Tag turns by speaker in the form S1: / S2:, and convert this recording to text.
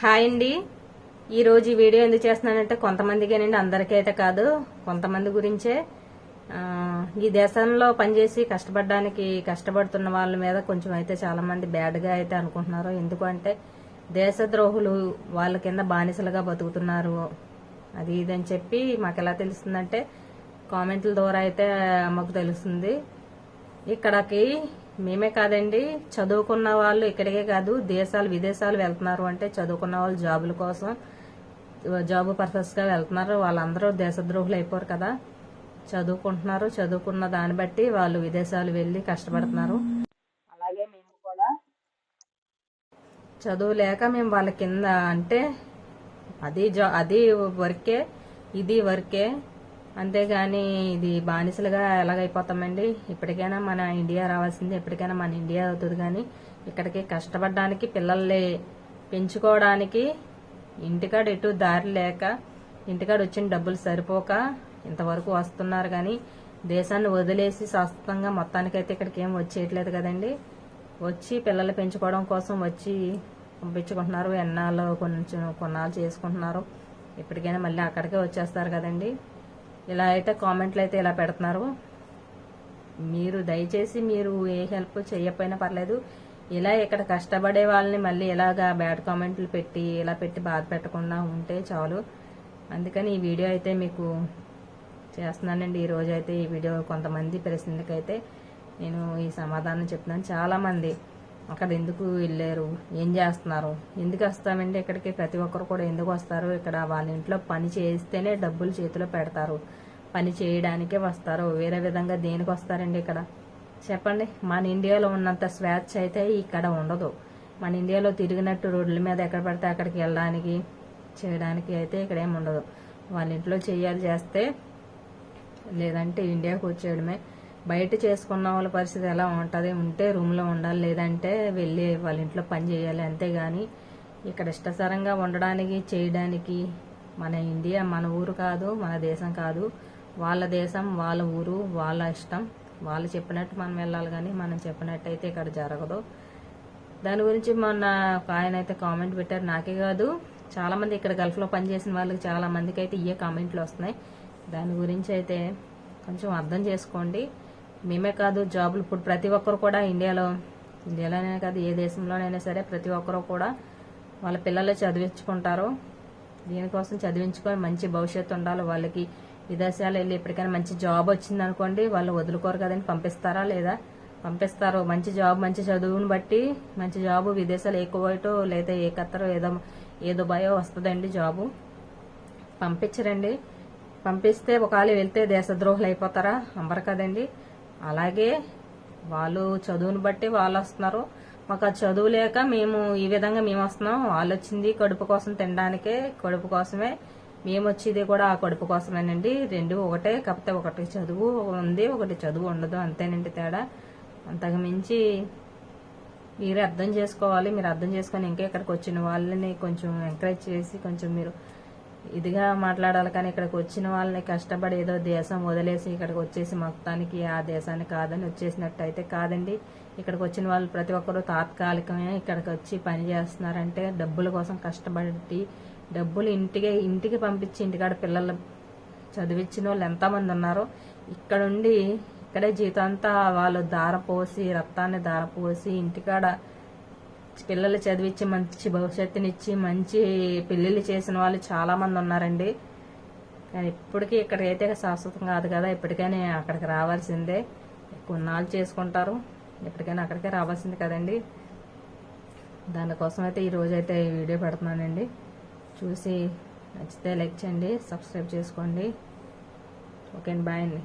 S1: Hi అండి. ఈరోజు ఈ వీడియో ఎందుకు చేస్తున్నానంటే కొంతమందికేనండి అందరికీ అయితే కాదు కొంతమంది గురించే. ఈ దేశంలో పనిచేసి కష్టపడడానికి కష్టపడుతున్న వాళ్ళ మీద కొంచెం అయితే చాలా మంది బ్యాడ్గా అయితే అనుకుంటున్నారు. ఎందుకంటే దేశద్రోహులు వాళ్ళ కింద బానిసలుగా బతుకుతున్నారు. అది ఇది అని చెప్పి మాకు ఎలా తెలుస్తుందంటే కామెంట్ల ద్వారా అయితే మాకు తెలుస్తుంది. ఇక్కడికి మేమే కాదండి చదువుకున్న వాళ్ళు ఇక్కడికే కాదు దేశాలు విదేశాలు వెళ్తున్నారు అంటే చదువుకున్న వాళ్ళు జాబుల కోసం జాబ్ పర్పస్గా వెళ్తున్నారు. వాళ్ళందరూ దేశద్రోహులు అయిపోరు కదా. చదువుకుంటున్నారు చదువుకున్న దాన్ని బట్టి వాళ్ళు విదేశాలు వెళ్ళి కష్టపడుతున్నారు. అలాగే మేము కూడా చదువు లేక మేము వాళ్ళ కింద అంటే అది జా అది వర్కే ఇది వర్కే అంతేగాని ఇది బానిసలుగా ఎలాగైపోతామండి? ఇప్పటికైనా మన ఇండియా రావాల్సింది ఎప్పటికైనా మన ఇండియా అవుతుంది కానీ ఇక్కడికి కష్టపడడానికి పిల్లల్ని పెంచుకోవడానికి ఇంటికాడ ఎటు దారి లేక ఇంటికాడ వచ్చిన డబ్బులు సరిపోక ఇంతవరకు వస్తున్నారు కానీ దేశాన్ని వదిలేసి శాశ్వతంగా మొత్తానికైతే ఇక్కడికి ఏం వచ్చేయట్లేదు కదండి. వచ్చి పిల్లలు పెంచుకోవడం కోసం వచ్చి పంపించుకుంటున్నారు ఎన్నాళ్ళు కొంచెం కొన్నాళ్ళు చేసుకుంటున్నారు. ఇప్పటికైనా మళ్ళీ అక్కడికే వచ్చేస్తారు కదండి. ఇలా అయితే కామెంట్లు అయితే ఇలా పెడుతున్నారు. మీరు దయచేసి మీరు ఏ హెల్ప్ చేయకపోయినా పర్లేదు. ఇలా ఇక్కడ కష్టపడే వాళ్ళని మళ్ళీ ఇలాగా బ్యాడ్ కామెంట్లు పెట్టి ఇలా పెట్టి బాధ పెట్టకుండా ఉంటే చాలు. అందుకని ఈ వీడియో అయితే మీకు చేస్తున్నానండి. ఈ రోజు అయితే ఈ వీడియో కొంతమంది ప్రశ్నలకైతే నేను ఈ సమాధానం చెప్తున్నాను. చాలా మంది అక్కడ ఎందుకు వెళ్ళారు? ఏం చేస్తున్నారు? ఎందుకు వస్తామండి ఇక్కడికి? ప్రతి ఒక్కరు కూడా ఎందుకు వస్తారు? ఇక్కడ వాళ్ళ ఇంట్లో పని చేస్తేనే డబ్బులు చేతిలో పెడతారు. పని చేయడానికే వస్తారు. వేరే విధంగా దేనికి వస్తారండి ఇక్కడ? చెప్పండి. మన ఇండియాలో ఉన్నంత స్వేచ్ఛ అయితే ఇక్కడ ఉండదు. మన ఇండియాలో తిరిగినట్టు రోడ్ల మీద ఎక్కడ పడితే అక్కడికి వెళ్ళడానికి చేయడానికి అయితే ఇక్కడ ఏమి ఉండదు. వాళ్ళ ఇంట్లో చేయాలి చేస్తే లేదంటే ఇండియాకు వచ్చేయడమే. బయట చేసుకున్న వాళ్ళ పరిస్థితి ఎలా ఉంటుంది? ఉంటే రూమ్లో ఉండాలి లేదంటే వెళ్ళి వాళ్ళ ఇంట్లో పని చేయాలి అంతేగాని ఇక్కడ ఇష్టసరంగా ఉండడానికి చేయడానికి మన ఇండియా మన ఊరు కాదు మన దేశం కాదు. వాళ్ళ దేశం వాళ్ళ ఊరు వాళ్ళ ఇష్టం. వాళ్ళు చెప్పినట్టు మనం వెళ్ళాలి కానీ మనం చెప్పినట్టు అయితే ఇక్కడ జరగదు. దాని గురించి మొన్న ఒక ఆయన అయితే కామెంట్ పెట్టారు. నాకే కాదు చాలామంది ఇక్కడ గల్ఫ్లో పనిచేసిన వాళ్ళకి చాలా మందికి అయితే ఇయే కామెంట్లు వస్తున్నాయి. దాని గురించి అయితే కొంచెం అర్థం చేసుకోండి. మేమే కాదు జాబులు ఇప్పుడు ప్రతి ఒక్కరు కూడా ఇండియాలో ఇండియాలోనే కాదు ఏ దేశంలోనైనా సరే ప్రతి ఒక్కరు కూడా వాళ్ళ పిల్లలు చదివించుకుంటారు. దీనికోసం చదివించుకొని మంచి భవిష్యత్తు ఉండాలి వాళ్ళకి. విదేశాలు వెళ్ళి ఎప్పటికైనా మంచి జాబ్ వచ్చింది అనుకోండి వాళ్ళు వదులుకోరు కదండి పంపిస్తారా లేదా? పంపిస్తారు. మంచి జాబ్ మంచి చదువుని బట్టి మంచి జాబ్ విదేశాలు ఏ కువైటో లేదా ఏ ఖత్తరో ఏదో ఏ దుబాయో వస్తుందండి జాబు. పంపించరండి. పంపిస్తే ఒకవేళ వెళ్తే దేశద్రోహులు అయిపోతారా? అంబరు కదండి. అలాగే వాళ్ళు చదువుని బట్టి వాళ్ళు వస్తున్నారు. మాకు ఆ చదువు లేక మేము ఈ విధంగా మేము వస్తున్నాం. వాళ్ళు వచ్చింది కడుపు కోసం తినడానికే కడుపు కోసమే. మేము వచ్చేది కూడా ఆ కడుపు కోసమేనండి. రెండు ఒకటే కాకపోతే ఒకటి చదువు ఉంది ఒకటి చదువు ఉండదు. అంతేనండి తేడా. అంతకు మించి మీరు అర్థం చేసుకోవాలి. మీరు అర్థం చేసుకొని ఇంకా ఇక్కడికి వచ్చిన వాళ్ళని కొంచెం ఎంకరేజ్ చేసి కొంచెం మీరు ఇదిగా మాట్లాడాలి కానీ ఇక్కడికి వచ్చిన వాళ్ళని కష్టపడి ఏదో దేశం వదిలేసి ఇక్కడికి వచ్చేసి మొత్తానికి ఆ దేశాన్ని కాదని వచ్చేసినట్టు అయితే కాదండి. ఇక్కడికి వచ్చిన వాళ్ళు ప్రతి ఒక్కరూ తాత్కాలికమే ఇక్కడికి వచ్చి పని చేస్తున్నారంటే డబ్బుల కోసం కష్టపడి డబ్బులు ఇంటికి ఇంటికి పంపించి ఇంటికాడ పిల్లలు చదివించిన వాళ్ళు ఎంతమంది ఉన్నారో ఇక్కడుండి ఇక్కడే జీతం అంతా వాళ్ళు దారపోసి రక్తాన్ని దారపోసి ఇంటికాడ పిల్లలు చదివించి మంచి భవిష్యత్తునిచ్చి మంచి పెళ్ళిళ్ళు చేసిన వాళ్ళు చాలా మంది ఉన్నారండి. కానీ ఇప్పటికీ ఇక్కడ అయితే శాశ్వతం కాదు కదా ఇప్పటికైనా అక్కడికి రావాల్సిందే. కొన్నాళ్ళు చేసుకుంటారు ఎప్పటికైనా అక్కడికే రావాల్సింది కదండి. దానికోసం అయితే ఈరోజు అయితే ఈ వీడియో పెడుతున్నానండి. చూసి నచ్చితే లైక్ చేయండి సబ్స్క్రైబ్ చేసుకోండి. ఓకే అండి బాయ్ అండి.